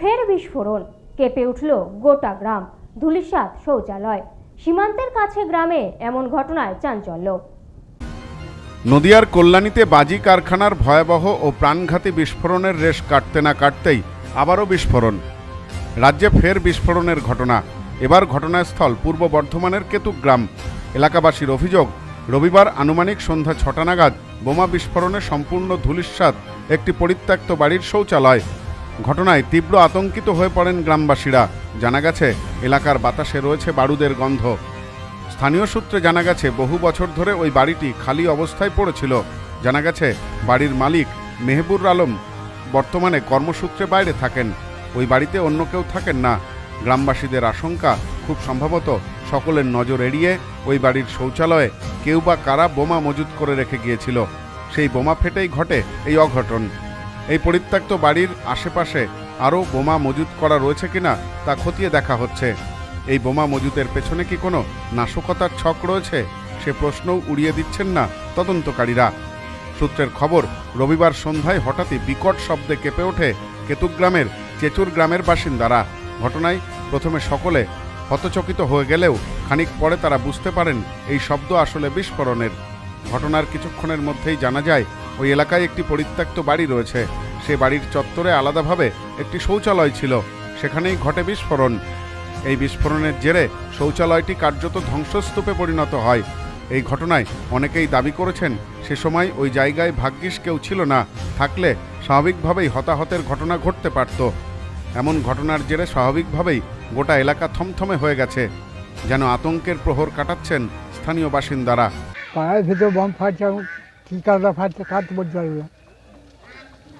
ফের বিস্ফোরণ। কেঁপে উঠল গোটা গ্রাম, ধুলিসাৎ শৌচালয়। সীমান্তের কাছে গ্রামে এমন ঘটনায় চাঞ্চল্য। নদিয়ার কল্যাণীতে বাজি কারখানার ভয়াবহ ও প্রাণঘাতী বিস্ফোরণের রেশ কাটতে না কাটতেই আবারও বিস্ফোরণ। রাজ্যে ফের বিস্ফোরণের ঘটনা। এবার ঘটনাস্থল পূর্ব বর্ধমানের কেতুগ্রাম। এলাকাবাসীর অভিযোগ, রবিবার আনুমানিক সন্ধ্যা ছটা নাগাদ বোমা বিস্ফোরণে সম্পূর্ণ ধূলিস্বাদ একটি পরিত্যক্ত বাড়ির শৌচালয় ঘটনায় তীব্র আতঙ্কিত হয়ে পড়েন গ্রামবাসীরা। জানা গেছে, এলাকার বাতাসে রয়েছে বারুদের গন্ধ। স্থানীয় সূত্রে জানা গেছে, বহু বছর ধরে ওই বাড়িটি খালি অবস্থায় পড়েছিল। জানা গেছে, বাড়ির মালিক মেহবুর আলম বর্তমানে কর্মসূত্রে বাইরে থাকেন। ওই বাড়িতে অন্য কেউ থাকেন না। গ্রামবাসীদের আশঙ্কা খুব সম্ভবত সকলের নজর এড়িয়ে ওই বাড়ির শৌচালয়ে কেউ বা কারা বোমা মজুত করে রেখে গিয়েছিল। সেই বোমা ফেটেই ঘটে এই অঘটন। এই পরিত্যক্ত বাড়ির আশেপাশে আরও বোমা মজুত করা রয়েছে কিনা তা খতিয়ে দেখা হচ্ছে। এই বোমা মজুতের পেছনে কি কোনো নাশকতার ছক রয়েছে? সে প্রশ্নও উড়িয়ে দিচ্ছেন না তদন্তকারীরা। সূত্রের খবর, রবিবার সন্ধ্যায় হঠাৎই বিকট শব্দে কেঁপে ওঠে কেতুগ্রামের চেচুর গ্রামের বাসিন্দারা। ঘটনায় প্রথমে সকলে হতচকিত হয়ে গেলেও খানিক পরে তারা বুঝতে পারেন, এই শব্দ আসলে বিস্ফোরণের। ঘটনার কিছুক্ষণের মধ্যেই জানা যায় ওই এলাকায় একটি পরিত্যক্ত বাড়ি রয়েছে। সে বাড়ির চত্বরে আলাদাভাবে একটি শৌচালয় ছিল। সেখানেই ঘটে বিস্ফোরণ। এই বিস্ফোরণের জেরে শৌচালয়টি কার্যত ধ্বংসস্তূপে পরিণত হয়। এই ঘটনায় অনেকেই দাবি করেছেন, সে সময় ওই জায়গায় ভাগ্যিস কেউ ছিল না। থাকলে স্বাভাবিকভাবেই হতাহতের ঘটনা ঘটতে পারত। এমন ঘটনার জেরে স্বাভাবিকভাবেই গোটা এলাকা থমথমে হয়ে গেছে। যেন আতঙ্কের প্রহর কাটাচ্ছেন স্থানীয় বাসিন্দারা। পাড়ার ভিতরে বম ফাটছে কী কারণে ফাটছে তো বলতে পারব না।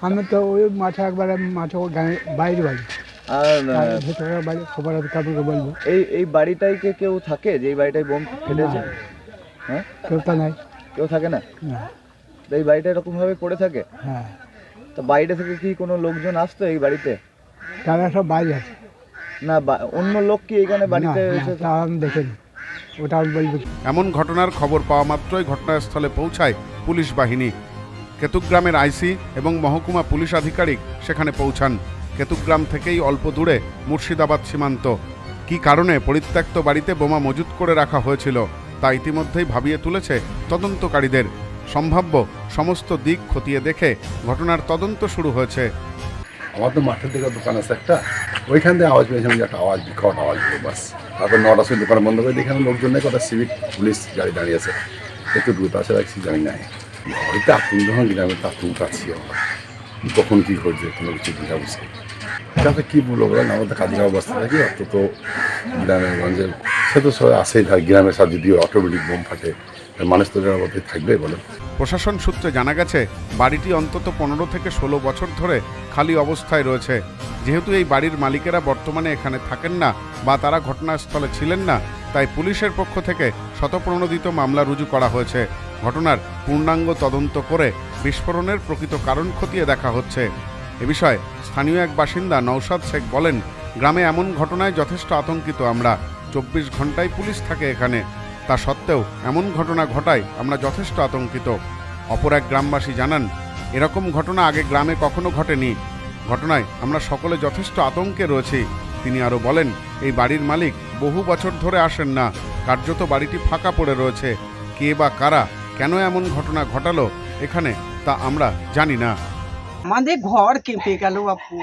আমি তো ওই মাঠে একবারে মাঠে বাইরে বাড়ি। বাড়ি খবর আছে কাপড়কে বলব। এই এই বাড়িটাই কে কেউ থাকে? যে এই বাড়িটায় বোম হ্যাঁ? কেউ তো নাই। কেউ থাকে না? না। তো এই বাড়িটা এরকম ভাবে পড়ে থাকে? হ্যাঁ। তো বাইরে থেকে কি কোনো লোকজন আসতো এই বাড়িতে? তারা সব বাইরে আছে। না বা- অন্য লোক কি এখানে বাড়িতে দেখিনি ওটা আমি বলব। এমন ঘটনার খবর পাওয়া মাত্রই ঘটনাস্থলে পৌঁছায় পুলিশ বাহিনী। কেতুগ্রামের আইসি এবং মহকুমা পুলিশ আধিকারিক সেখানে পৌঁছান। কেতুগ্রাম থেকেই অল্প দূরে মুর্শিদাবাদ সীমান্ত। কি কারণে পরিত্যক্ত বাড়িতে বোমা মজুত করে রাখা হয়েছিল, তা ইতিমধ্যেই ভাবিয়ে তুলেছে তদন্তকারীদের। সম্ভাব্য সমস্ত দিক খতিয়ে দেখে ঘটনার তদন্ত শুরু হয়েছে। আমার তো মাঠের দিকে দোকান আছে একটা। ওইখান থেকে আওয়াজ পেয়েছিলাম যে একটা আওয়াজ, বিকট আওয়াজ বাস। তারপর নটার সময় দোকান বন্ধ করে দেখে আমি লোকজন নেই কথা সিভিক পুলিশ গাড়ি দাঁড়িয়ে দ্রুত আসে রাখছি জানি নাই হয়তো আতঙ্ক যখন গ্রামে তো আতঙ্ক আছি আমরা কখন কী ঘটছে কোনো কিছু বোঝা বুঝছে তাতে কী বলব বলেন, আমাদের কাজের অবস্থা থাকি অত তো গ্রামে গঞ্জে সে তো সবাই আসেই থাকে, গ্রামের সাথে যদি অটোমেটিক বোম ফাটে মানুষ তো নিরাপদে থাকবে বলেন। প্রশাসন সূত্রে জানা গেছে, বাড়িটি অন্তত পনেরো থেকে ষোলো বছর ধরে খালি অবস্থায় রয়েছে। যেহেতু এই বাড়ির মালিকেরা বর্তমানে এখানে থাকেন না বা তারা ঘটনাস্থলে ছিলেন না তাই পুলিশের পক্ষ থেকে শতপ্রণোদিত মামলা রুজু করা হয়েছে। ঘটনার পূর্ণাঙ্গ তদন্ত করে বিস্ফোরণের প্রকৃত কারণ খতিয়ে দেখা হচ্ছে। এ বিষয়ে স্থানীয় এক বাসিন্দা নৌসাদ শেখ বলেন, গ্রামে এমন ঘটনায় যথেষ্ট আতঙ্কিত আমরা। চব্বিশ ঘন্টায় পুলিশ থাকে এখানে। তা সত্ত্বেও এমন ঘটনা ঘটায় আমরা যথেষ্ট আতঙ্কিত। অপর এক গ্রামবাসী জানান, এরকম ঘটনা আগে গ্রামে কখনো ঘটেনি। ঘটনায় আমরা সকলে যথেষ্ট আতঙ্কে রয়েছি। তিনি আরও বলেন, এই বাড়ির মালিক বহু বছর ধরে আসেন না। কার্যত বাড়িটি ফাঁকা পড়ে রয়েছে। কে বা কারা, কেন এমন ঘটনা ঘটালো, এখানে তা আমরা জানি না। আমাদের ঘর কেঁপে গেল বাপু।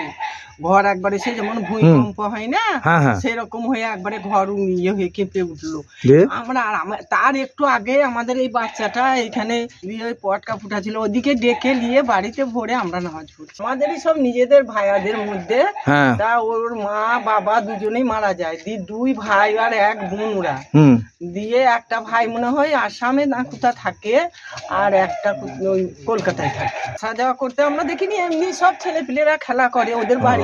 ঘর একবারে সে যেমন ভূমিকম্প হয় না হ্যাঁ হ্যাঁ। সেরকম হয়ে একবারে ঘর ইয়ে হয়ে কেঁপে উঠল। আমরা আর তার একটু আগে আমাদের এই বাচ্চাটা এখানে ওই পটকা ফুটা ছিল ওদিকে ডেকে নিয়ে বাড়িতে ভরে আমরা নামাজ পড়ছি। আমাদেরই সব নিজেদের ভাইয়াদের মধ্যে। হ্যাঁ। তা ওর মা বাবা দুজনেই মারা যায়। দি দুই ভাই আর এক বোন ওরা। হুম। দিয়ে একটা ভাই মনে হয় আসামে না কোথা থাকে আর একটা কলকাতায় থাকে। যাওয়া করতে আমরা দেখিনি এমনি সব ছেলে পিলেরা খেলা করে ওদের বাড়ি